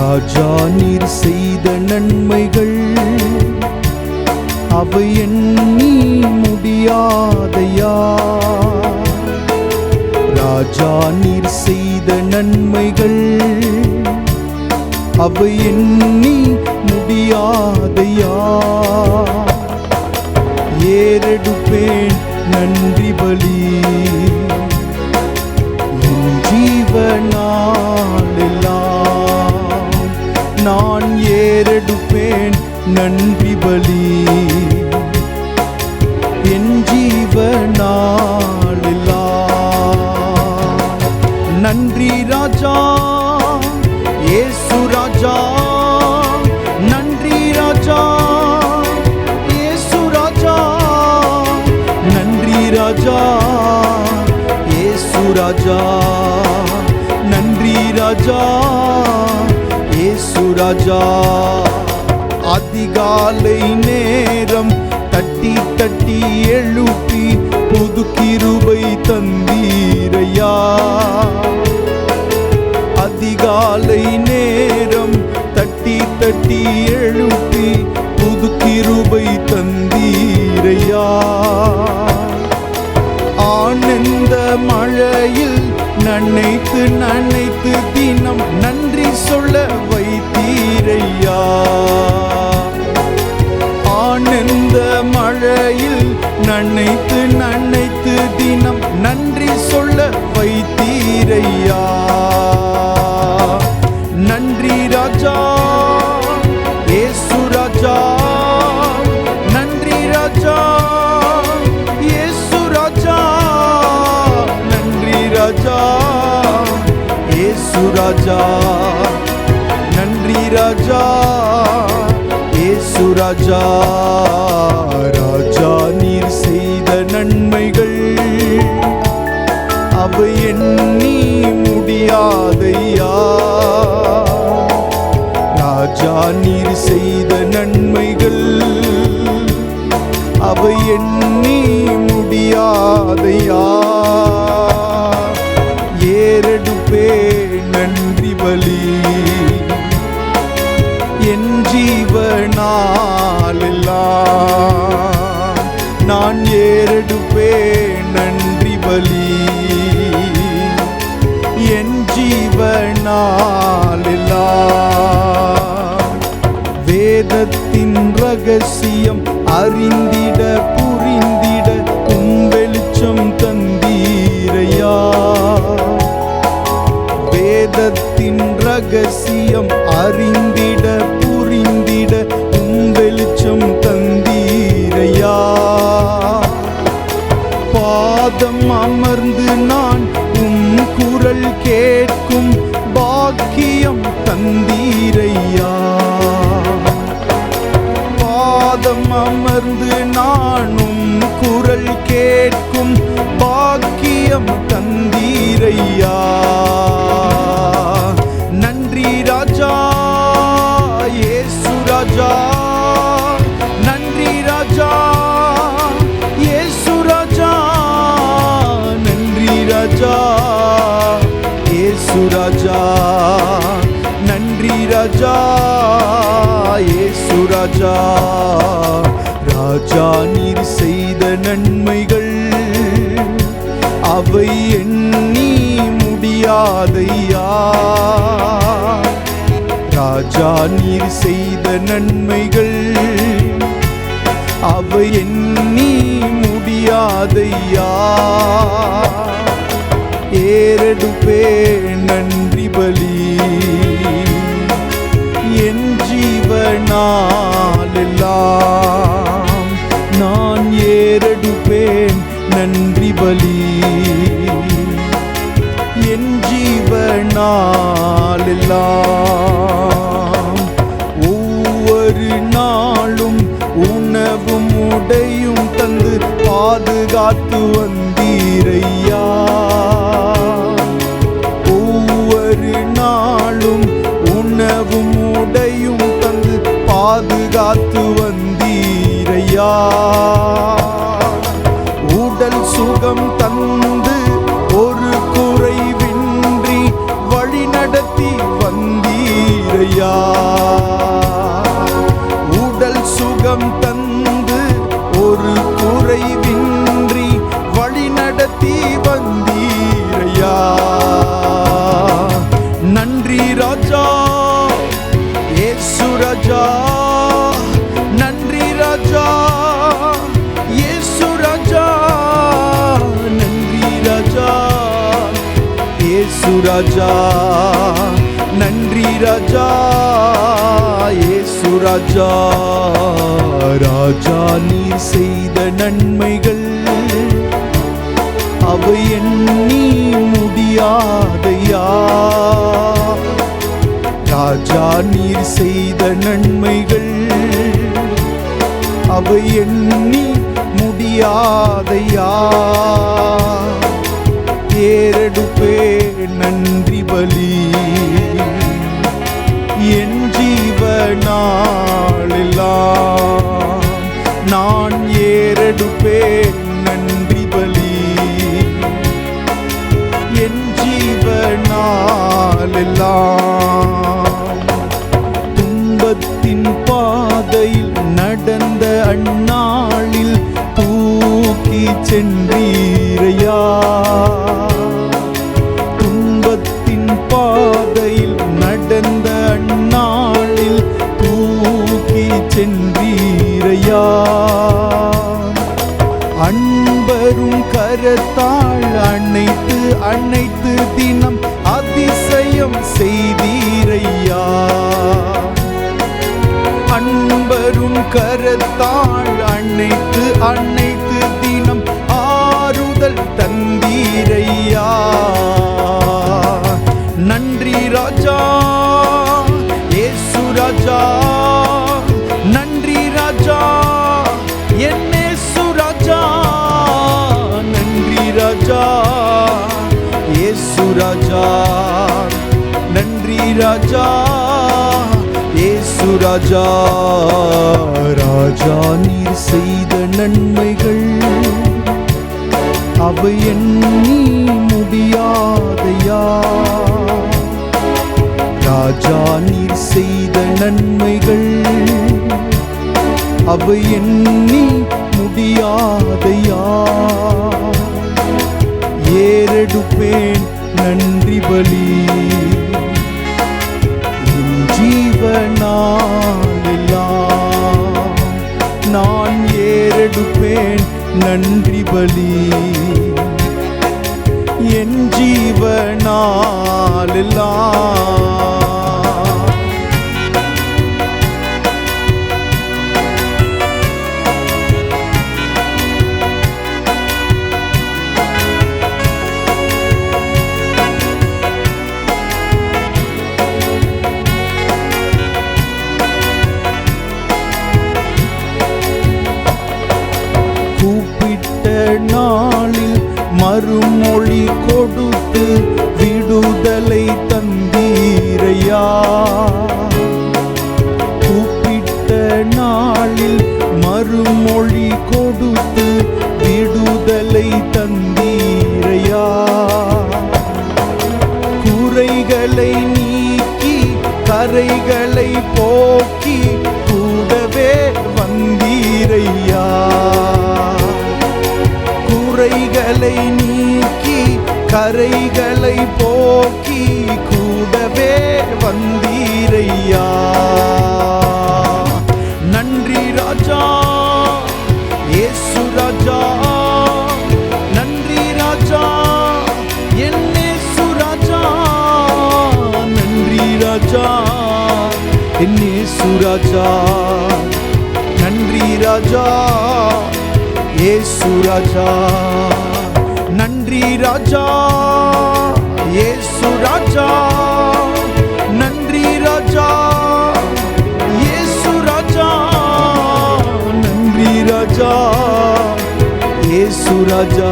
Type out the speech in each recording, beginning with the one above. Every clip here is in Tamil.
ராஜா நீர் செய்த நன்மைகள் அவை எண்ணி முடியாதையா? ராஜா நீர் செய்த நன்மைகள் அவை எண்ணி ராஜா ஏசு ராஜா அதிகாலை நேரம் தட்டி தட்டி எழுப்பி புது கிருபை தந்தீரையா அதிகாலை நேரம் தட்டி தட்டி எழுப்பி ராஜா. நன்றி ராஜா. ஏசு ராஜா. ராஜா நீர் செய்த நன்மைகள். அவை எண்ணி முடியாதையா? ராஜா நீர் செய்த நன்மைகள். அவை எண்ணி முடியாதையா? 云顶。நானும் குரல் கேட்கும் பாக்கியம் தந்தீரையா. நன்றி ராஜா ஏசு ராஜா. நன்றி ராஜா ஏசு ராஜா. நன்றி ராஜா ஏசு ராஜா. நன்றி ராஜா ஏசு ராஜா. ராஜா நீர் செய்த நன்மைகள் அவை எண்ணி முடியாதையா? ராஜா நீர் செய்த நன்மைகள் அவை எண்ணி முடியாதையா? ஏறெடுப்பே நன்றி பலி என் ஜீவனாலெல்லாம் நான் ஏறெடுப்பேன். நன்றி பலி. உடல் சுகம் தந்து ஒரு குறைவின்றி வழி நடத்தி வந்தீரையா. உடல் சுகம் ராஜா. நன்றி ராஜா ஏசு ராஜா. ராஜா நீ செய்த நன்மைகள் அவை எண்ணி முடியாதையா? ராஜா நீர் செய்த நன்மைகள் அவை எண்ணி முடியாதையா? ஏறெடுப்பே நன்றி பலி. என் ஜீவனாளெல்லாம் செய்தீரையா? அன்பரும் கரத்தாள் அணைத்து அணைத்து தினம் ஆறுதல் தந்தீரையா? நன்றி ராஜா ஏசு ராஜா. ராஜா ராஜா நீர் செய்த நன்மைகள். அவை எண்ணி முடியாதையா? ராஜா நீர் செய்த நன்மைகள். அவை எண்ணி முடியாதையா? ஏறெடுப்பேன் நன்றி பலி. நன்றி பலி. என் ஜீவனாலெல்லாம் விடுதலை தந்தீரையா? கூப்பிட்ட நாளில் மறுமொழி கொடுத்து விடுதலை தந்தீரையா? குறைகளை நீக்கி கரைகளை போக்கி கூடவே வந்தீரையா? குறைகளை நீக்கி கரைகளை போக்கி கூடவே வந்தீரையா? நன்றி ராஜா ஏசு ராஜா. நன்றி ராஜா என்னேசு ராஜா. நன்றி ராஜா என்னேசு ராஜா. நன்றி ராஜா ஏசு ராஜா. நன்றி ராஜா. இயேசு ராஜா. நன்றி ராஜா. இயேசு ராஜா. நன்றி ராஜா. இயேசு ராஜா.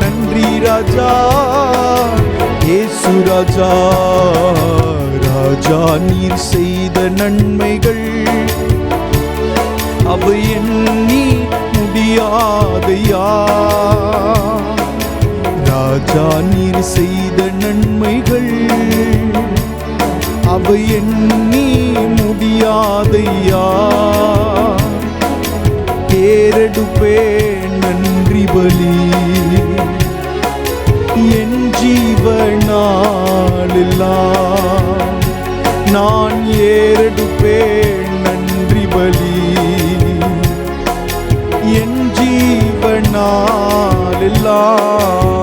நன்றி ராஜா. இயேசு ராஜா. ராஜா நீர் செய்த நன்மைகள். அவை எண்ணி முடியாதையா? ராஜா நீர் செய்த நன்மைகள் அவை எண்ணி முடியாதையா? ஏறெடுப்பே நன்றி பலி. என் ஜீவனாலெல்லாம் நான் ஏறெடுப்பேன் நன்றி பலி. என் ஜீவனாலெல்லாம்